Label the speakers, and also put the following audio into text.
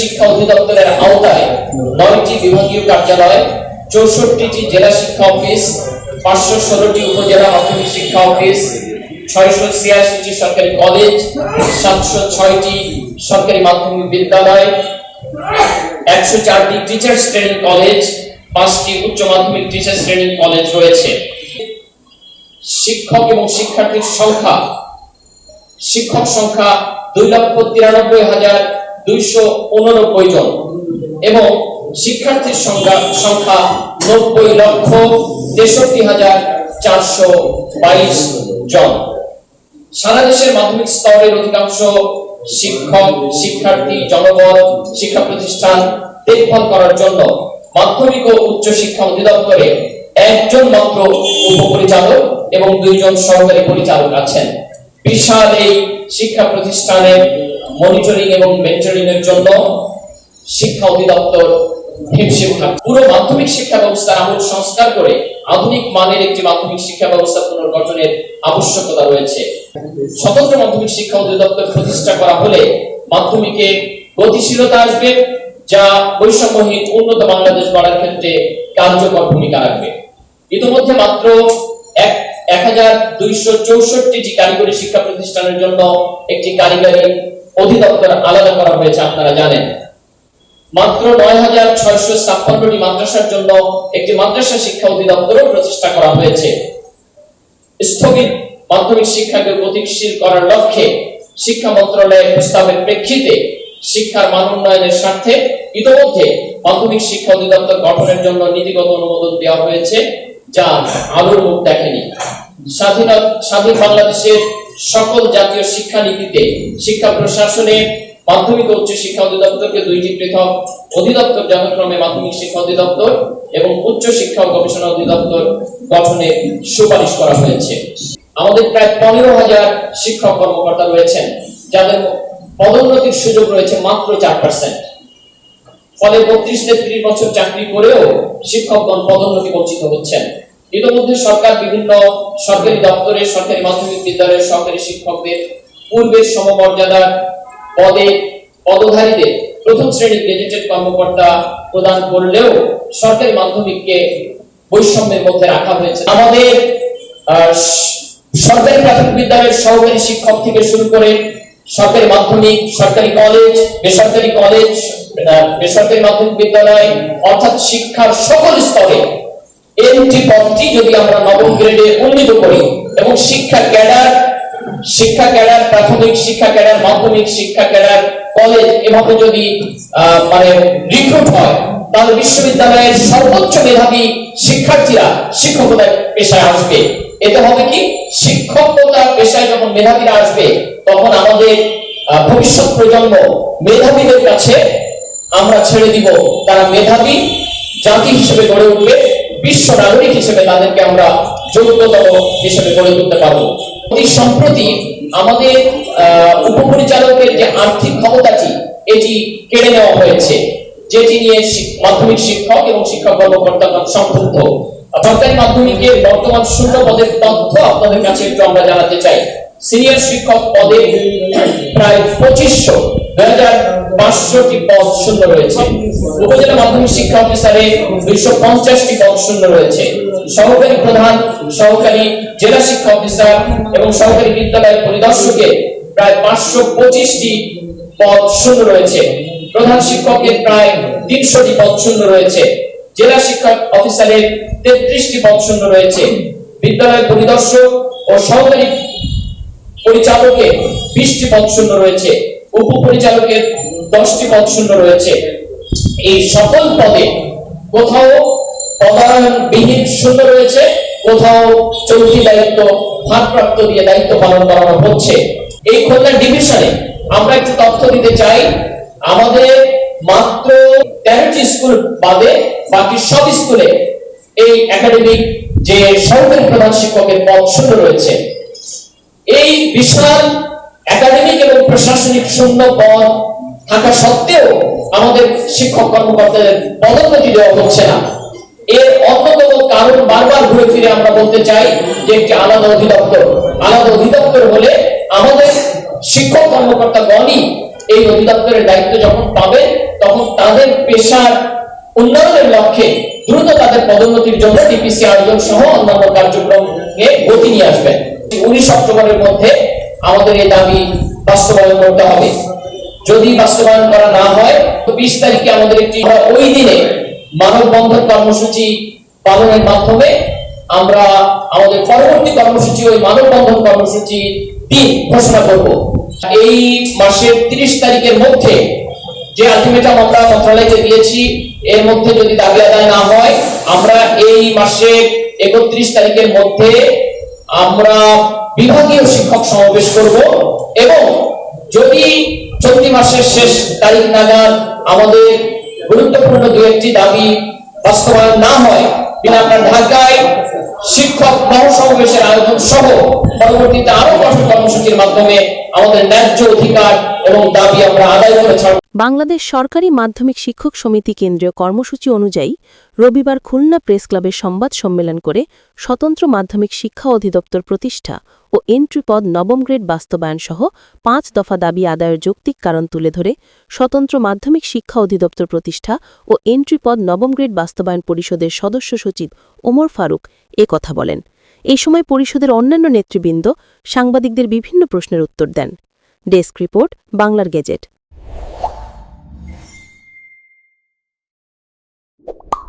Speaker 1: শিক্ষা অধিদপ্তরের আওতায় নয়টি বিভাগীয় কার্যালয়, চৌষট্টিটি জেলা শিক্ষা অফিস, পাঁচশো ষোলোটি উপজেলা মাধ্যমিক শিক্ষা অফিস, ছয়শো ছিয়াশিটি সরকারি কলেজ, সাতশো ছয়টি সরকারি মাধ্যমিক বিদ্যালয়, একশো চারটি টিচার্স ট্রেনিং কলেজ, পাঁচটি উচ্চ মাধ্যমিক টিচার্স ট্রেনিং কলেজ রয়েছে। শিক্ষক এবং শিক্ষার্থীর সংখ্যা, শিক্ষক সংখ্যা দুই লক্ষ তিরানব্বই হাজার দুইশো উননব্বই জন। এবং শিক্ষার্থীর সংখ্যা সংখ্যা নব্বই লক্ষ তেষট্টি হাজার চারশো বাইশ জন। সারা দেশের মাধ্যমিক স্তরের অধিকাংশ শিক্ষক, শিক্ষার্থী জনগণ শিক্ষা প্রতিষ্ঠান দেখভাল করার জন্য মাধ্যমিক ও উচ্চ শিক্ষা অধিদপ্তরে একজন মাত্র উপপরিচালক এবং দুইজন সহকারী পরিচালক আছেন। বিশাল এই শিক্ষা প্রতিষ্ঠানের মনিটরিং এবং মেন্টরিং এর জন্য শিক্ষা অধিদপ্তর পুরো মাধ্যমিক শিক্ষা ব্যবস্থার আমূল সংস্কার করে আধুনিক মানের একটি মাধ্যমিক শিক্ষা ব্যবস্থা পুনর্গঠনের আবশ্যকতা রয়েছে। স্বতন্ত্র মাধ্যমিক শিক্ষা অধিদপ্তর প্রতিষ্ঠা করা হলে মাধ্যমিকে গতিশীলতা আসবে, যা বৈষম্যহীন উন্নত বাংলাদেশ গড়ার ক্ষেত্রে কার্যকর ভূমিকা রাখবে। ইতিমধ্যে মাত্র এক হাজার দুইশো চৌষট্টিটি কারিগরি শিক্ষা প্রতিষ্ঠানের জন্য একটি কারিগরি অধিদপ্তর আলাদা করা হয়েছে, আপনারা জানেন। মাত্র নয় মাদ্রাসার জন্য একটি মাদ্রাসা শিক্ষা অধিদপ্তরও করা হয়েছে। স্থগিত মাধ্যমিক শিক্ষাকে গতিশীল করার লক্ষ্যে শিক্ষা মন্ত্রণালয়ের প্রস্তাবের প্রেক্ষিতে শিক্ষার মান উন্নয়নের স্বার্থে ইতিমধ্যে মাধ্যমিক শিক্ষা অধিদপ্তর গঠনের জন্য নীতিগত অনুমোদন দেওয়া হয়েছে, যা আলোর মুখ দেখেনি। স্বাধীন বাংলাদেশের সকল জাতীয় শিক্ষা নীতিতে শিক্ষা প্রশাসনে মাধ্যমিক ও উচ্চ শিক্ষা অধিদপ্তরকে দুইটি পৃথক অধিদপ্তর, যথাক্রমে মাধ্যমিক শিক্ষা অধিদপ্তর এবং উচ্চ শিক্ষা গবেষণা অধিদপ্তর গঠনের সুপারিশ করা হয়েছে। আমাদের প্রায় পনেরো হাজার শিক্ষক কর্মকর্তা রয়েছেন, যাদের পদোন্নতির সুযোগ রয়েছে মাত্র চার পার্সেন্ট ফলে বত্রিশ তেত্রিশ বছর চাকরি করেও শিক্ষকগণ পদোন্নতি বঞ্চিত হচ্ছেন। ইতিমধ্যে সরকার বিভিন্ন সরকারি দপ্তরে, সরকারি মাধ্যমিক বিদ্যালয়ের সরকারি শিক্ষকদের পূর্বের সমমর্যাদার পদে পদধারীদের প্রথম শ্রেণির গেজেটেড কর্মকর্তা প্রদান করলেও সরকারি মাধ্যমিককে বৈষম্যের মধ্যে রাখা হয়েছে। আমাদের সরকারি প্রাথমিক বিদ্যালয়ের সহকারী শিক্ষক থেকে শুরু করে সরকারি মাধ্যমিক, সরকারি কলেজ, বেসরকারি কলেজ বেসরকারি মাধ্যমিক বিদ্যালয়, অর্থাৎ শিক্ষার সকল স্তরে এমটি পদটি যদি আমরা নবম গ্রেডে উন্নীত করি এবং শিক্ষা ক্যাডার শিক্ষা ক্যাডার, প্রাথমিক শিক্ষা ক্যাডার, মাধ্যমিক শিক্ষা ক্যাডার, কলেজ এভাবে যদি মানে রিক্রুট হয়, তাহলে বিশ্ববিদ্যালয়ের সর্বোচ্চ মেধাবী শিক্ষার্থীরা শিক্ষকতা পেশায় আসবে। এতে হবে কি? শিক্ষকতা পেশায় যখন মেধাবীরা আসবে, তখন আমাদের ভবিষ্যৎ প্রজন্ম মেধাবীদের কাছে আমরা ছেড়ে দিব। তারা মেধাবী জাতি হিসেবে গড়ে উঠবে। বিশ্ব নাগরিক হিসেবে তাদেরকে আমরা যোগ্যতম হিসেবে গড়ে তুলতে পারব। অতি সম্প্রতি আমাদের উপপরিচালকের যে আর্থিক ক্ষমতাটি, এটি কেড়ে নেওয়া হয়েছে, যেটি নিয়ে মাধ্যমিক শিক্ষক এবং শিক্ষক কর্মকর্তাগণ সম্পৃক্ত। সরকারি মাধ্যমিকের বর্তমান শূন্য পদের তথ্য আপনাদের কাছে একটু আমরা জানাতে চাই। সিনিয়র শিক্ষক পদে প্রায় পঁচিশশো পাঁচশোটি পদ শূন্য রয়েছে। উপজেলা মাধ্যমিক শিক্ষা অফিসারে দুইশো পঞ্চাশটি পদ শূন্য রয়েছে। সহকারী প্রধান, সহকারী জেলা শিক্ষা অফিসার এবং সহকারী বিদ্যালয় পরিদর্শকের প্রায় পাঁচশো পঁচিশটি পদ শূন্য রয়েছে। প্রধান শিক্ষকের প্রায় তিনশোটি পদ শূন্য রয়েছে। জেলা শিক্ষা অফিসারের তেত্রিশটি পদ শূন্য রয়েছে। বিদ্যালয় পরিদর্শক ও সহকারী পরিচালকের বিশটি পদ শূন্য রয়েছে, উপপরিচালকের দশটি পদ শূন্য রয়েছে। এই সকল পদে কোথাও পদায়নবিহীন শূন্য রয়েছে, কোথাও চৌকি দায়িত্ব ভারপ্রাপ্ত দিয়ে দায়িত্ব পালন করানো হচ্ছে। এই খুলনা ডিভিশনে আমরা একটু তথ্য দিতে চাই। আমাদের মাত্র তেরোটি স্কুল বাদে বাকি সব স্কুলে এই একাডেমিক যে সরকারি প্রধান শিক্ষকের পদ শূন্য রয়েছে। এই বিশাল একাডেমিক এবং প্রশাসনিক শূন্য পদ থাকা সত্ত্বেও আমাদের শিক্ষক কর্মকর্তাদের পদোন্নতি দেওয়া হচ্ছে না। এর অন্যতম কারণ বারবার ঘুরে ফিরে আমরা বলতে চাই যে একটি আলাদা অধিদপ্তর। আলাদা অধিদপ্তর হলে আমাদের শিক্ষক কর্মকর্তাগণই এই অধিদপ্তরের দায়িত্ব যখন পাবে তখন তাদের পেশার উন্নয়নের লক্ষ্যে দ্রুত তাদের পদোন্নতির জন্য টিপিসি আয়োজন সহ অন্যান্য কার্যক্রমে গতি নিয়ে আসবেন। উনিশ অক্টোবরের মধ্যে আমাদের এই দাবি বাস্তবায়ন করতে হবে। যদি বাস্তবায়ন করা না হয়, তো বিশ তারিখে আমাদের একটি ওই দিনে মানববন্ধন কর্মসূচি পালনের মাধ্যমে আমরা আমাদের পরবর্তী কর্মসূচি, ওই মানববন্ধন কর্মসূচি দিন ঘোষণা করব। এই মাসের তিরিশ তারিখের মধ্যে যে আলটিমেটাম আমরা মন্ত্রণালয়কে দিয়েছি, এর মধ্যে যদি দাবি আদায় না হয়, আমরা এই মাসের একত্রিশ তারিখের মধ্যে আমরা বিভাগীয় শিক্ষক সমাবেশ করব এবং যদি চলতি মাসের শেষ তারিখ নাগাদ আমাদের গুরুত্বপূর্ণ দু একটি দাবি বাস্তবায়ন না হয় আপনার ঢাকায় শিক্ষক মহাসমাবেশের আয়োজন সহ পরবর্তীতে আরও কঠোর কর্মসূচির মাধ্যমে আমাদের ন্যায্য অধিকার এবং দাবি আমরা আদায়
Speaker 2: বাংলাদেশ সরকারি মাধ্যমিক শিক্ষক সমিতি কেন্দ্রীয় কর্মসূচি অনুযায়ী রবিবার খুলনা প্রেস ক্লাবে সংবাদ সম্মেলন করে স্বতন্ত্র মাধ্যমিক শিক্ষা অধিদপ্তর প্রতিষ্ঠা ও এন্ট্রি পদ নবম গ্রেড বাস্তবায়ন সহ পাঁচ দফা দাবি আদায়ের যৌক্তিক কারণ তুলে ধরে স্বতন্ত্র মাধ্যমিক শিক্ষা অধিদপ্তর প্রতিষ্ঠা ও এন্ট্রি পদ নবম গ্রেড বাস্তবায়ন পরিষদের সদস্য সচিব ওমর ফারুক এ কথা বলেন। এই সময় পরিষদের অন্যান্য নেতৃবৃন্দ সাংবাদিকদের বিভিন্ন প্রশ্নের উত্তর দেন। ডেস্ক রিপোর্ট, বাংলার গেজেট। you